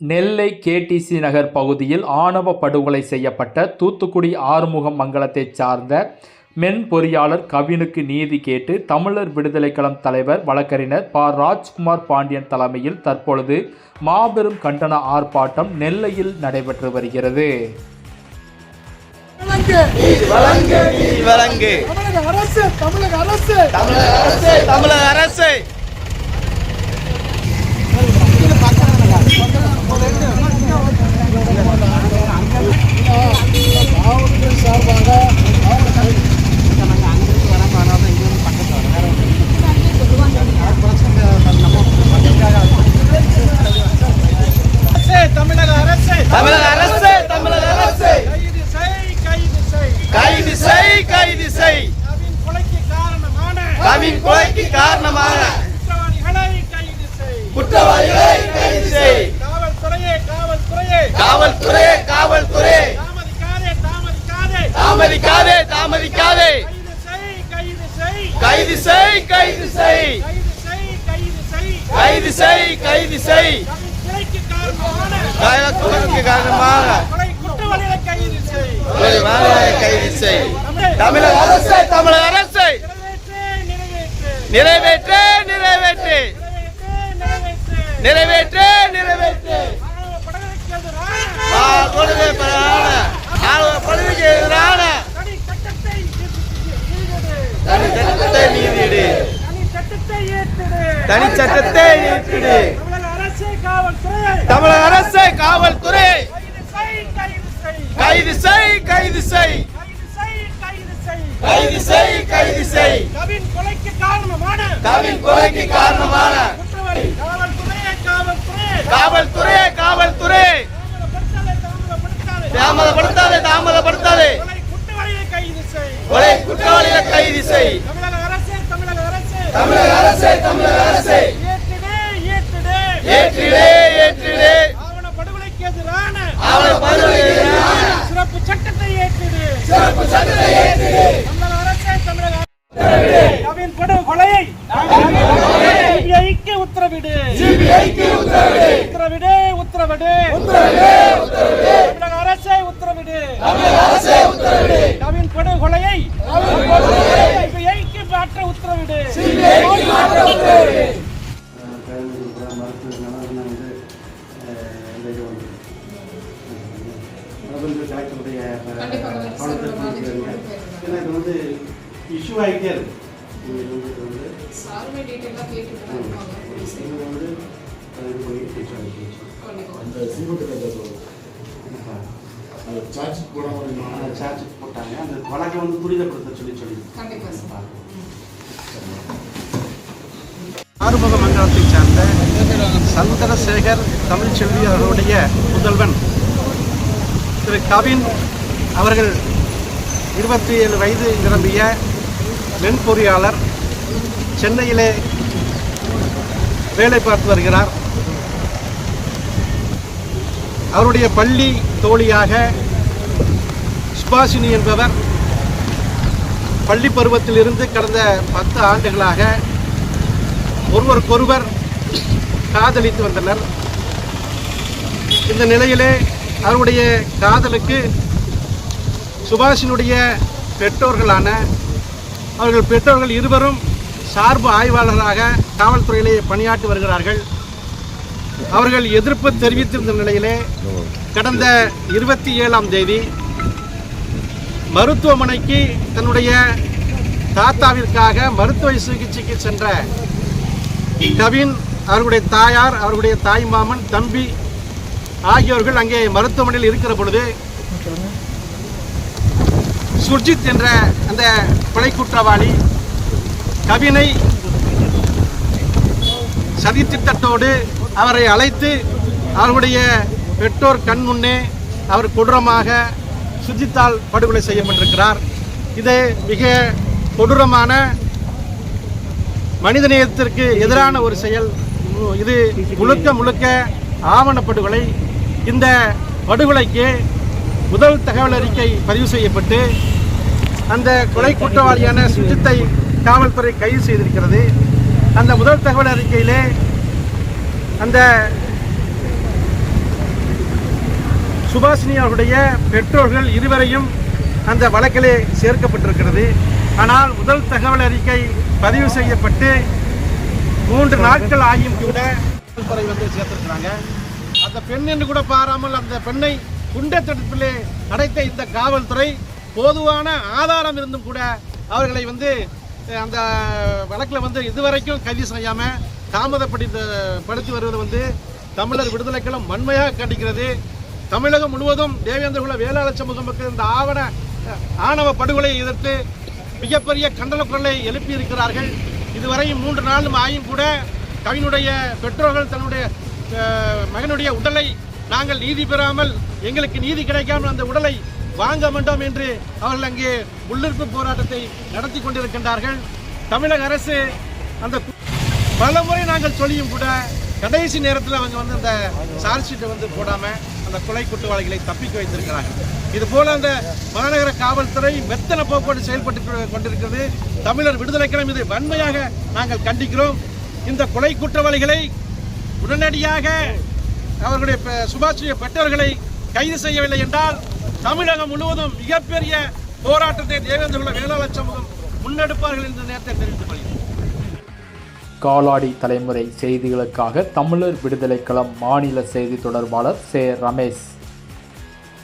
நெல்லை KTC நகர் பகுதியில் ஆணவ படுகொலை செய்யப்பட்ட தூத்துக்குடி ஆறுமுகம் மங்கலத்தைச் சார்ந்த மென் பொறியாளர் கவினுக்கு நீதி கேட்டு தமிழர் விடுதலைக்களம் தலைவர் வழக்கறிஞர் ப. ராஜ்குமார் பாண்டியன் தலைமையில் தற்பொழுது மாபெரும் கண்டன ஆர்ப்பாட்டம் நெல்லையில் நடைபெற்று வருகிறது. தமிழக அரசு கவின் கொலைக்கு காரணமான குற்றவாளிகளை கைது செய் கைது செய் கைது செய் கொலைக்கு காரணமாக கைது செய் தமிழக அரசை தமிழக அரசை. நிறைவேற்று நிறைவேற்று. நிறைவேற்று நிறைவேற்று. பதவிக்கு எதிரான. நீதிடு தனிச்சட்டத்தை நீக்கிடு தமிழக அரசை காவல்துறை. கைது செய் கைது செய். கைது செய் கைது செய். கவின் கொலைக்கு காரணமான. கவின் காவல்துறை காவல்துறை. தாமதப்படுத்தாதே தாமதப்படுத்தாதே. கொலை குற்றவாளியை கைது செய். தமிழக அரசு தமிழக அரசு. ஏற்றிடு ஏற்றிடு. ஏற்றிடே ஏற்றிடே. ஆவண படுகொலைக்கு எதிரான. அவளை படுகொலைக்கு எதிரான. சிறப்பு சட்டத்தை ஏற்றிடு. சிறப்பு சட்டத்தை ஏற்றிடு. தமிழக அரசு தமிழக கவின் படுகொலையை சிபிஐக்கு உத்தரவிடு. சிபிஐக்கு உத்தரவிடு. உத்தரவிடு உத்தரவிடு. தமிழக ஏன்னா இது வந்து இஷ்யூ ஆகிட்டே இருக்கு. இது வந்து இது வந்து இது பண்ணி அந்த சார்ஜ் சார்ஜ் போட்டாங்க. அந்த வழக்கை வந்து துரிதப்படுத்த சொல்லி சொல்லி கண்டிப்பா சார் ஆறுமுக மண்டலத்தைச் சார்ந்த சந்திரசேகர் தமிழ்ச்செல்வி அவர்களுடைய புதல்வன் திரு கவின் அவர்கள் இருபத்தி ஏழு வயது நிரம்பிய மென்பொறியாளர் சென்னையிலே வேலை பார்த்து வருகிறார். அவருடைய பள்ளி தோழியாக சுபாஷினி என்பவர் பள்ளி பருவத்திலிருந்து கடந்த பத்து ஆண்டுகளாக ஒருவருக்கொருவர் காதலித்து வந்தனர். இந்த நிலையிலே அவருடைய காதலுக்கு சுபாஷினுடைய பெற்றோர்களான அவர்கள் பெற்றோர்கள் இருவரும் சார்பு ஆய்வாளராக காவல்துறையிலே பணியாற்றி வருகிறார்கள். அவர்கள் எதிர்ப்பு தெரிவித்திருந்த நிலையிலே கடந்த இருபத்தி ஏழாம் தேதி மருத்துவமனைக்கு தன்னுடைய தாத்தாவிற்காக மருத்துவ சிகிச்சைக்கு சென்ற கவின் அவர்களுடைய தாயார் அவருடைய தாய் மாமன் தம்பி ஆகியோர்கள் அங்கே மருத்துவமனையில் இருக்கிற பொழுது சுர்ஜித் என்ற அந்த கொலை குற்றவாளி கவினை சதித்திட்டத்தோடு அவரை அழைத்து அவருடைய பெற்றோர் கண் முன்னே அவர் கொடூரமாக சுஜித்தால் படுகொலை செய்யப்பட்டிருக்கிறார் இது மிக கொடூரமான மனிதநேயத்திற்கு எதிரான ஒரு செயல். இது முழுக்க முழுக்க ஆவணப்படுகொலை. இந்த படுகொலைக்கு முதல் தகவல் அறிக்கை பதிவு செய்யப்பட்டு அந்த கொலை குற்றவாளியான சுஜித்தை காவல்துறை கைது செய்திருக்கிறது. அந்த முதல் தகவல் அறிக்கையிலே அந்த சுபாஷினி அவருடைய பெற்றோர்கள் இருவரையும் அந்த வழக்கிலே சேர்க்கப்பட்டிருக்கிறது. ஆனால் முதல் தகவல் அறிக்கை பதிவு செய்யப்பட்டு மூன்று நாட்கள் ஆகியும் கூட காவல்துறை வந்து சேர்த்திருக்கிறாங்க. அந்த பெண் என்று கூட பாராமல் அந்த பெண்ணை குண்டத்தடுப்பிலே அடைத்த இந்த காவல்துறை போதுவான ஆதாரம் இருந்தும் கூட அவர்களை வந்து அந்த வழக்கில் வந்து இதுவரைக்கும் கைது செய்யாமல் தாமதப்படுத்தி படுத்தி வருவது வந்து தமிழர் விடுதலைக்களம் வன்மையாக கண்டிக்கிறது. தமிழகம் முழுவதும் தேவேந்திரகுல வேளாளர் சமூக மக்கள் இந்த ஆவண ஆணவ படுகொலையை எதிர்த்து மிகப்பெரிய கண்டன குரலை எழுப்பி இருக்கிறார்கள் இதுவரையும் மூன்று நாளும் ஆயும் கூட கவினுடைய பெற்றோர்கள் தன்னுடைய மகனுடைய உடலை நாங்கள் நீதி பெறாமல் எங்களுக்கு நீதி கிடைக்காமல் அந்த உடலை வாங்க வேண்டும் என்று அவர்கள் அங்கே உள்ளிருப்பு போராட்டத்தை நடத்தி கொண்டிருக்கின்றார்கள். தமிழக அரசு அந்த பல முறை நாங்கள் சொல்லியும் கூட கடைசி நேரத்தில் அவங்க வந்து அந்த சார்ஜ் ஷீட்டை வந்து போடாமல் அந்த கொலை குற்றவாளிகளை தப்பிக்க வைத்திருக்கிறார்கள். இது போல அந்த மாநகர காவல்துறை மெத்தன போக்கோடு செயல்பட்டு கொண்டிருக்கிறது. தமிழர் விடுதலைக்கிழமை இது வன்மையாக நாங்கள் கண்டிக்கிறோம். இந்த கொலை குற்றவாளிகளை உடனடியாக அவர்களுடைய பெ- சுபாஷிய பெற்றோர்களை கைது செய்யவில்லை என்றால் தமிழகம் முழுவதும் மிகப்பெரிய போராட்டத்தை தேவேந்திரகுல வேளாளர் சமூகம் முன்னெடுப்பார்கள் என்ற நேரத்தை தெரிவித்துக் கொள்கிறேன். காலாடி தலைமுறை செய்திகளுக்காக தமிழர் விடுதலைக்களம் மாநில செய்தி தொடர்பாளர் சே. ரமேஷ்.